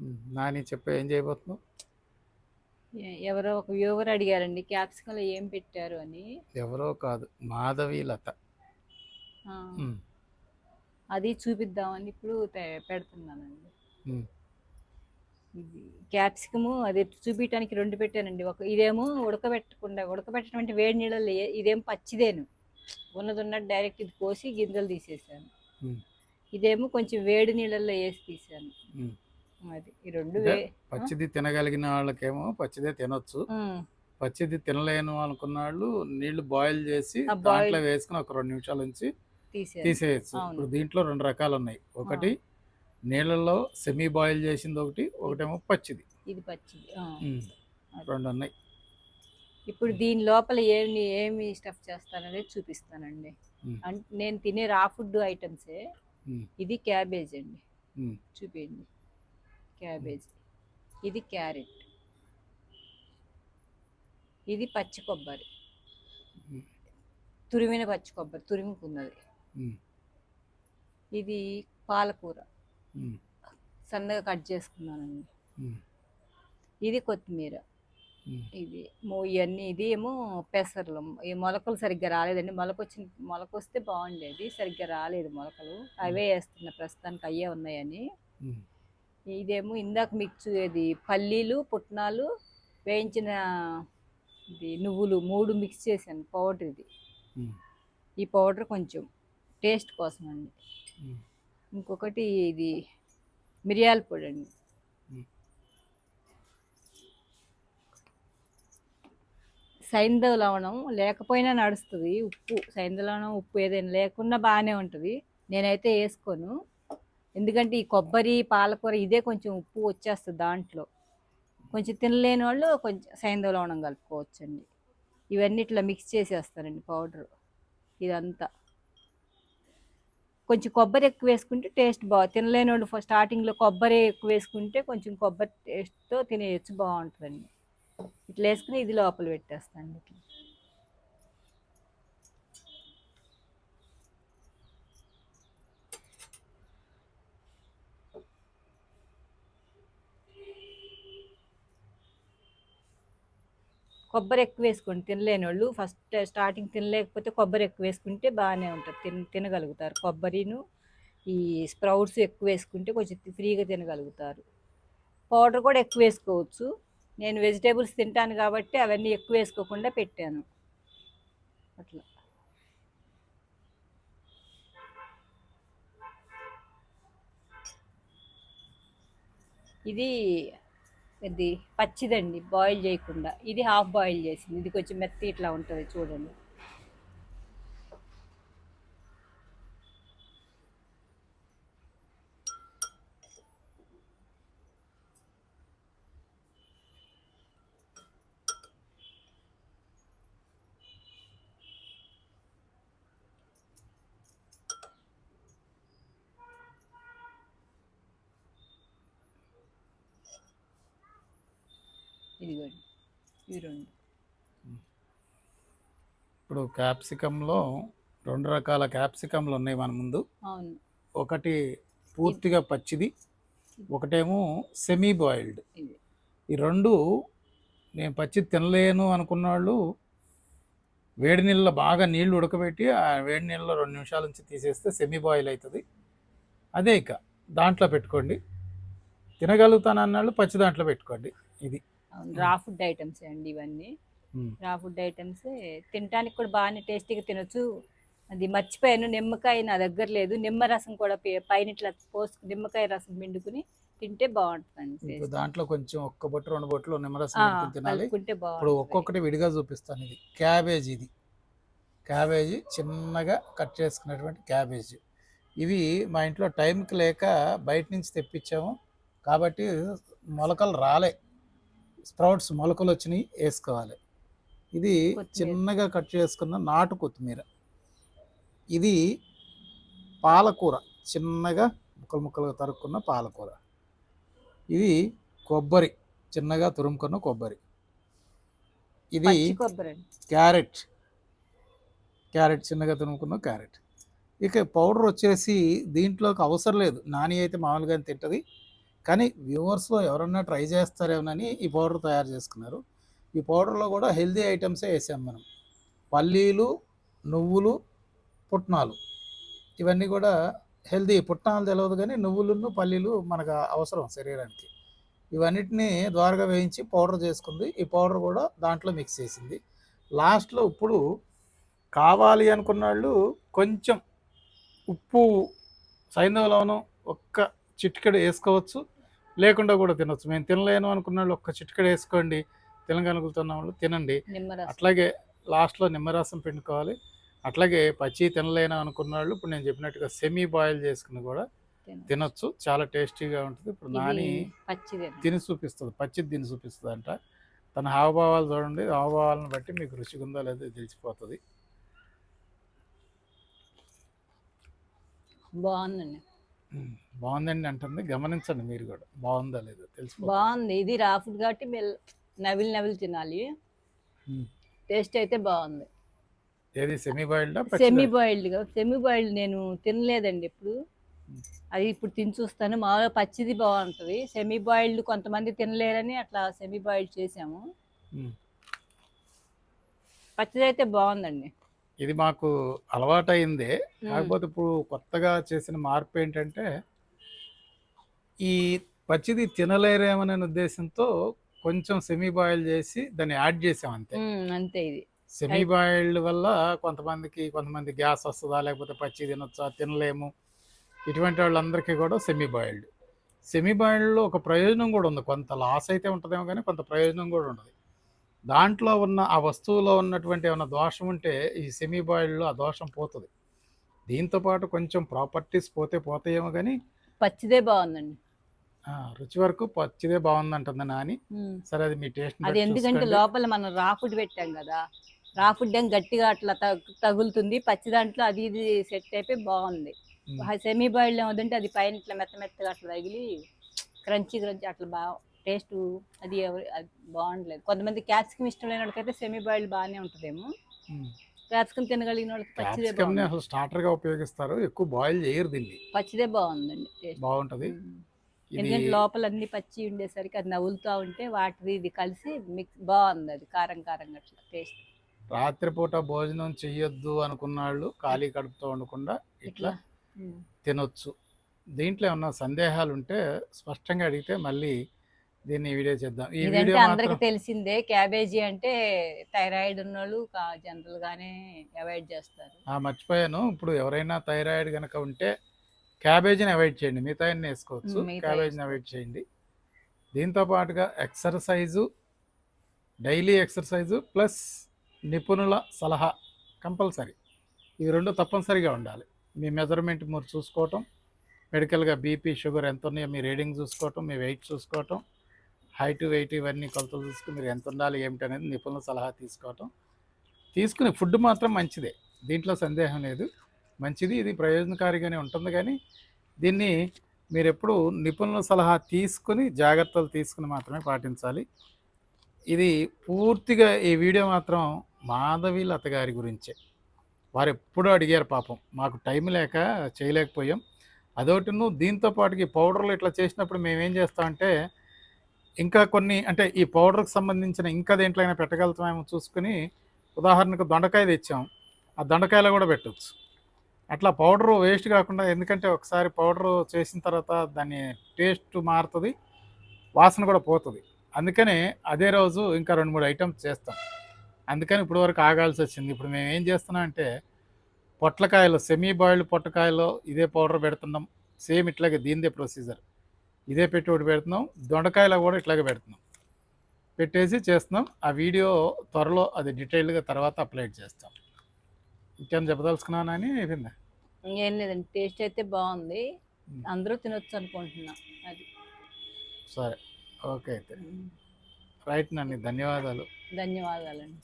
నాని చెప్పే ఏం చేయబోతున్నావు? ఎవరో ఒక వ్యూవర్ అడిగారండి క్యాప్సికంలో ఏం పెట్టారు అని. ఎవరో కాదు మాధవి లత. అది చూపిద్దామని ఇప్పుడు పెడుతున్నానండి. ఇది క్యాప్సికము అది చూపించడానికి రెండు పెట్టానండి. ఒక ఇదేమో ఉడకబెట్టకుండా ఉడకబెట్టడం అంటే వేడి నీళ్ళలో ఏ- ఇదేం పచ్చిదేను. ఉన్నది ఉన్నట్టు డైరెక్ట్ ఇది కోసి గింజలు తీసేసాను. ఇదేమో కొంచెం వేడి నీళ్ళల్లో వేసి తీసాను. అది. ఈ రెండు పచ్చిది తినగలిగిన వాళ్ళకేమో పచ్చిదే తినొచ్చు. పచ్చిది తినలేను అనుకున్న వాళ్ళు నీళ్ళు బాయిల్ చేసి దాంట్లో వేసుకుని ఒక రెండు నిమిషాల నుంచి తీసేయచ్చు. ఇప్పుడు దీంట్లో రెండు రకాలు ఉన్నాయి ఒకటి నీళ్ళల్లో సెమీ బాయిల్ చేసింది ఒకటి ఒకటేమో పచ్చిది. ఇది పచ్చిది. రెండు ఉన్నాయి ఇప్పుడు దీని లోపల ఏమి ఏమి స్టఫ్ చేస్తాననేది చూపిస్తానండి. అంటే నేను తినే రా ఫుడ్ ఐటమ్సే ఇది క్యాబేజ్ అండి చూపించండి క్యాబేజ్. ఇది క్యారెట్. ఇది పచ్చి కొబ్బరి. తురిమిన పచ్చి కొబ్బరి తురుముకున్నది ఇది పాలకూర. సన్నగా కట్ చేసుకున్నానండి. ఇది కొత్తిమీర. ఇది ఇవన్నీ ఇది ఏమో పెసర్లు. ఈ మొలకలు సరిగ్గా రాలేదండి. మొలక వచ్చిన మొలక వస్తే బాగుండేది. సరిగ్గా రాలేదు మొలకలు. అవే వేస్తున్నా ప్రస్తుతానికి అయ్యే ఉన్నాయని. ఇదేమో ఇందాక మిక్స్ ఇది పల్లీలు పుట్నాలు వేయించిన ఇది నువ్వులు మూడు మిక్స్ చేశాను పౌడర్ ఇది. ఈ పౌడర్ కొంచెం టేస్ట్ కోసం అండి. ఇంకొకటి ఇది మిరియాల పొడి అండి. సైంధవ లవణం లేకపోయినా నడుస్తుంది ఉప్పు సైంధవ లవణం ఉప్పు ఏదైనా లేకున్నా బాగానే ఉంటుంది. నేనైతే వేసుకోను. ఎందుకంటే ఈ కొబ్బరి పాలకూర ఇదే కొంచెం ఉప్పు వచ్చేస్తుంది దాంట్లో. కొంచెం తినలేని వాళ్ళు కొంచెం సైంధవ లవణం కలుపుకోవచ్చండి. ఇవన్నీ ఇట్లా మిక్స్ చేసేస్తానండి పౌడర్. ఇదంతా. కొంచెం కొబ్బరి ఎక్కువ వేసుకుంటే టేస్ట్ బాగా తినలేని వాళ్ళు స్టార్టింగ్లో కొబ్బరి ఎక్కువ వేసుకుంటే కొంచెం కొబ్బరి టేస్ట్తో తినేయచ్చు బాగుంటుందండి. ఇట్లా వేసుకుని ఇది లోపల పెట్టేస్తాను ఇట్లా. కొబ్బరి ఎక్కువ వేసుకోండి తినలేని వాళ్ళు ఫస్ట్ స్టార్టింగ్ తినలేకపోతే కొబ్బరి ఎక్కువ వేసుకుంటే బాగానే ఉంటుంది. తిన తినగలుగుతారు. కొబ్బరిను ఈ స్ప్రౌట్స్ ఎక్కువ వేసుకుంటే కొంచెం ఫ్రీగా తినగలుగుతారు. పౌడర్ కూడా ఎక్కువ వేసుకోవచ్చు. నేను వెజిటేబుల్స్ తింటాను కాబట్టి అవన్నీ ఎక్కువ వేసుకోకుండా పెట్టాను. అట్లా. ఇది ఇది పచ్చిదండి బాయిల్ చేయకుండా. ఇది హాఫ్ బాయిల్ చేసింది. ఇది కొంచెం మెత్త ఇట్లా ఉంటుంది చూడండి. ఇదిగోండి. ఇవి రెండు. ఇప్పుడు క్యాప్సికంలో రెండు రకాల క్యాప్సికంలు ఉన్నాయి మన ముందు. అవును. ఒకటి పూర్తిగా పచ్చిది ఒకటేమో సెమీ బాయిల్డ్ ఈ రెండు నేను పచ్చి తినలేను అనుకున్న వాళ్ళు వేడి నీళ్ళలో బాగా నీళ్ళు ఉడకబెట్టి ఆ వేడి నీళ్ళలో రెండు నిమిషాల నుంచి తీసేస్తే సెమీ బాయిల్ అవుతుంది అదే ఇక దాంట్లో పెట్టుకోండి. తినగలుగుతాను అన్నాళ్ళు పచ్చి దాంట్లో పెట్టుకోండి. ఇది. రా ఫుడ్ ఐటమ్స్ అండి ఇవన్నీ. రా ఫుడ్ ఐటమ్స్. తినడానికి కూడా బాగానే టేస్టీగా తినొచ్చు. అది మర్చిపోయాను. నిమ్మకాయ నా దగ్గర లేదు. నిమ్మ రసం కూడా పైన ఇట్లా పోసు నిమ్మకాయ రసం పిండుకుని తింటే taste. దాంట్లో కొంచెం ఒక్క బొట్టు రెండు బొట్లు నిమ్మరసం తినాలి. ఇప్పుడు బాగుంటుంది. ఒక్కొక్కటి విడిగా చూపిస్తాను ఇది. క్యాబేజ్ ఇది. క్యాబేజీ చిన్నగా కట్ చేసుకున్నటువంటి క్యాబేజీ. ఇవి మా ఇంట్లో టైంకి లేక బయట నుంచి తెప్పించాము. కాబట్టి మొలకలు రాలే. స్ప్రౌట్స్ మొలకలు వచ్చినాయి వేసుకోవాలి. ఇది. చిన్నగా కట్ చేసుకున్న నాటు కొత్తిమీర. ఇది పాలకూర చిన్నగా ముక్కలు ముక్కలుగా తరుక్కున్న పాలకూర. ఇది కొబ్బరి చిన్నగా తురుముకున్న కొబ్బరి. ఇది క్యారెట్ క్యారెట్ చిన్నగా తురుముకున్న క్యారెట్. ఇక పౌడర్ వచ్చేసి దీంట్లోకి అవసరం లేదు. నాని అయితే మామూలుగా తింటుంది. కానీ వ్యూవర్స్లో ఎవరన్నా ట్రై చేస్తారేమోనని ఈ పౌడర్ తయారు చేసుకున్నారు. ఈ పౌడర్లో కూడా హెల్దీ ఐటమ్సే వేసాం మనం. పల్లీలు నువ్వులు పుట్నాలు. ఇవన్నీ కూడా హెల్దీ పుట్నాలు తెలియదు కానీ నువ్వులను పల్లీలు మనకు అవసరం శరీరానికి. ఇవన్నిటిని ద్వారగా వేయించి పౌడర్ చేసుకుంది. ఈ పౌడర్ కూడా దాంట్లో మిక్స్ చేసింది. లాస్ట్లో ఇప్పుడు కావాలి అనుకున్న వాళ్ళు కొంచెం ఉప్పు సైంధవ ఒక్క చిటికెడు వేసుకోవచ్చు. లేకుండా కూడా తినొచ్చు. మేము తినలేను అనుకున్న వాళ్ళు ఒక్క చిటికెడు వేసుకోండి. తినగలుగుతున్న వాళ్ళు తినండి. అట్లాగే లాస్ట్లో నిమ్మరసం పిండుకోవాలి. అట్లాగే పచ్చి తినలేను అనుకున్న వాళ్ళు ఇప్పుడు నేను చెప్పినట్టుగా సెమీ బాయిల్ చేసుకుని కూడా తినొచ్చు. చాలా టేస్టీగా ఉంటుంది. ఇప్పుడు నాని తిని చూపిస్తుంది. పచ్చిది తిని చూపిస్తుంది అంట తన హావభావాలు చూడండి. హావభావాలను బట్టి మీకు రుచిగా ఉందో లేదో తెలిసిపోతుంది. బాగుందండి. బాగుందండి అంటుంది. గమనించండి మీరు కూడా. బాగుందో లేదో? తెలిసిపోతుంది. బాగుంది. ఇది రా ఫుడ్ కాబట్టి మెల్ నవిలి నవిలి తినాలి. టేస్ట్ అయితే బాగుంది. ఏది? సెమీ బాయిల్డా సెమీ బాయిల్డ్ సెమీ బాయిల్డ్ నేను తినలేదండి ఇప్పుడు అది ఇప్పుడు తిని చూస్తాను. మామూలుగా పచ్చిది బాగుంటుంది. సెమీ బాయిల్డ్ కొంతమంది తినలేరని అట్లా సెమీ బాయిల్డ్ చేసాము. పచ్చిది అయితే బాగుందండి. ఇది మాకు అలవాటైందే. కాకపోతే ఇప్పుడు కొత్తగా చేసిన మార్పు ఏంటంటే ఈ పచ్చిది తినలేరేమనే ఉద్దేశంతో కొంచెం సెమీ బాయిల్ చేసి దాన్ని యాడ్ చేసాం అంతే. అంతే ఇది. సెమీ బాయిల్డ్ వల్ల కొంతమందికి కొంతమంది గ్యాస్ వస్తుందా లేకపోతే పచ్చి తినొచ్చా తినలేము. ఇటువంటి వాళ్ళందరికీ కూడా సెమీ బాయిల్డ్ సెమీ బాయిల్డ్లో ఒక ప్రయోజనం కూడా ఉంది. కొంత లాస్ అయితే ఉంటుందేమో కానీ కొంత ప్రయోజనం కూడా ఉంటుంది దాంట్లో ఉన్న ఆ వస్తువులో ఉన్నటువంటి ఏమైనా దోషం ఉంటే ఈ సెమీ బాయిల్డ్లో ఆ దోషం పోతుంది. దీంతో పాటు కొంచెం ప్రాపర్టీస్ పోతే పోతాయేమో కానీ పచ్చిదే బాగుందండి. రుచి వరకు పచ్చిదే బాగుందంటుంది నాని. ఉమ్. సరే అది మీ టేస్ట్ అది ఎందుకంటే లోపల మనం రా ఫుడ్ పెట్టాం కదా రా ఫుడ్ ఏం గట్టిగా అట్లా తగు- తగులుతుంది. పచ్చి దాంట్లో అది ఇది సెట్ అయిపోయి బాగుంది. సెమీ బాయిల్డ్ ఏమవుతుంటే అది పైన ఇట్లా మెత్త మెత్తగా అట్లా తగిలి క్రంచీ క్రంచీ అట్లా బాగా టేస్ట్ అది ఎవరి అది బాగుండలేదు. కొంతమంది క్యాప్సికమ్ ఇష్టం లేని వాళ్ళకైతే సెమీ బాయిల్డ్ బాగానే ఉంటుందేమో. క్యాప్సికమ్ తినగలిగిన వాళ్ళకి పచ్చిదే బాగుంది అసలు స్టార్టర్గా ఉపయోగిస్తారు. ఎక్కువ బాయిల్ చేయరు దీన్ని. పచ్చిదే బాగుందండి టేస్ట్. బాగుంటది. ఇది ఎందుకంటే లోపల అన్ని పచ్చి ఉండేసరికి అది నవ్వులుతూ ఉంటే వాటిది ఇది కలిసి మిక్స్ బాగుంది అది కారం కారంగా అట్లా టేస్ట్. రాత్రిపూట భోజనం చెయ్యొద్దు అనుకున్న వాళ్ళు ఖాళీ కడుపుతో ఉండకుండా ఇట్లా. తినొచ్చు. దీంట్లో ఏమన్నా సందేహాలు ఉంటే స్పష్టంగా అడిగితే మళ్ళీ దీన్ని వీడియో చేద్దాం. ఈ వీడియో అందరికి తెలిసిందే క్యాబేజీ అంటే థైరాయిడ్ ఉన్నోళ్ళు జనరల్ గానే అవాయిడ్ చేస్తారు. ఆ, మర్చిపోయాను. ఇప్పుడు ఎవరైనా థైరాయిడ్ కనుక ఉంటే క్యాబేజీని అవాయిడ్ చేయండి. మిగతా వేసుకోవచ్చు. క్యాబేజీని అవాయిడ్ చేయండి. దీంతో పాటుగా ఎక్సర్సైజు డైలీ ఎక్సర్సైజు ప్లస్ నిపుణుల సలహా కంపల్సరీ. ఇవి రెండు తప్పనిసరిగా ఉండాలి. మీ మెజర్మెంట్ మీరు చూసుకోవటం మెడికల్గా బీపీ షుగర్ ఎంత ఉన్నాయో మీ రీడింగ్ చూసుకోవటం మీ వెయిట్ చూసుకోవటం హైట్ వెయిట్ ఇవన్నీ కొలతలు చూసుకుని మీరు ఎంత ఉండాలి ఏమిటి అనేది నిపుణుల సలహా తీసుకోవటం. తీసుకునే ఫుడ్ మాత్రం మంచిదే. దీంట్లో సందేహం లేదు. మంచిది ఇది ప్రయోజనకారిగానే ఉంటుంది కానీ దీన్ని మీరు ఎప్పుడు నిపుణుల సలహా తీసుకుని జాగ్రత్తలు తీసుకుని మాత్రమే పాటించాలి. ఇది పూర్తిగా ఈ వీడియో మాత్రం మాధవి లత గారి గురించే. వారు ఎప్పుడూ అడిగారు పాపం. మాకు టైం లేక చేయలేకపోయాం. అదొకటి నువ్వు దీంతో పాటుకి పౌడర్లు ఇట్లా చేసినప్పుడు మేమేం చేస్తామంటే ఇంకా కొన్ని అంటే ఈ పౌడర్కి సంబంధించిన ఇంకా దేంట్లో అయినా పెట్టగలుగుతామేమో చూసుకుని ఉదాహరణకు దొండకాయ తెచ్చాం. ఆ దొండకాయలో కూడా పెట్టవచ్చు అట్లా పౌడరు వేస్ట్ కాకుండా ఎందుకంటే ఒకసారి పౌడరు చేసిన తర్వాత దాని టేస్ట్ మారుతుంది వాసన కూడా పోతుంది. అందుకనే అదే రోజు ఇంకా రెండు మూడు ఐటమ్స్ చేస్తాం. అందుకని ఇప్పుడు వరకు ఆగాల్సి వచ్చింది. ఇప్పుడు మేము ఏం చేస్తున్నాం అంటే పొట్లకాయలు సెమీ బాయిల్డ్ పొట్లకాయలు ఇదే పౌడర్ పెడుతున్నాం. సేమ్ ఇట్లాగే దీనిదే ప్రొసీజర్ ఇదే పెట్టి ఒకటి పెడుతున్నాం. దొండకాయలో కూడా ఇట్లాగే పెడుతున్నాం. పెట్టేసి చేస్తున్నాం. ఆ వీడియో త్వరలో అది డీటెయిల్డ్గా తర్వాత అప్లోడ్ చేస్తాం. ఇంకేం చెప్పదలుచుకున్నానని అయిపోయిందా ఏం లేదండి. టేస్ట్ అయితే బాగుంది. అందరూ తినొచ్చు అనుకుంటున్నా. అది. సరే. ఓకే అయితే. రైట్ నన్ను ధన్యవాదాలు. ధన్యవాదాలండి.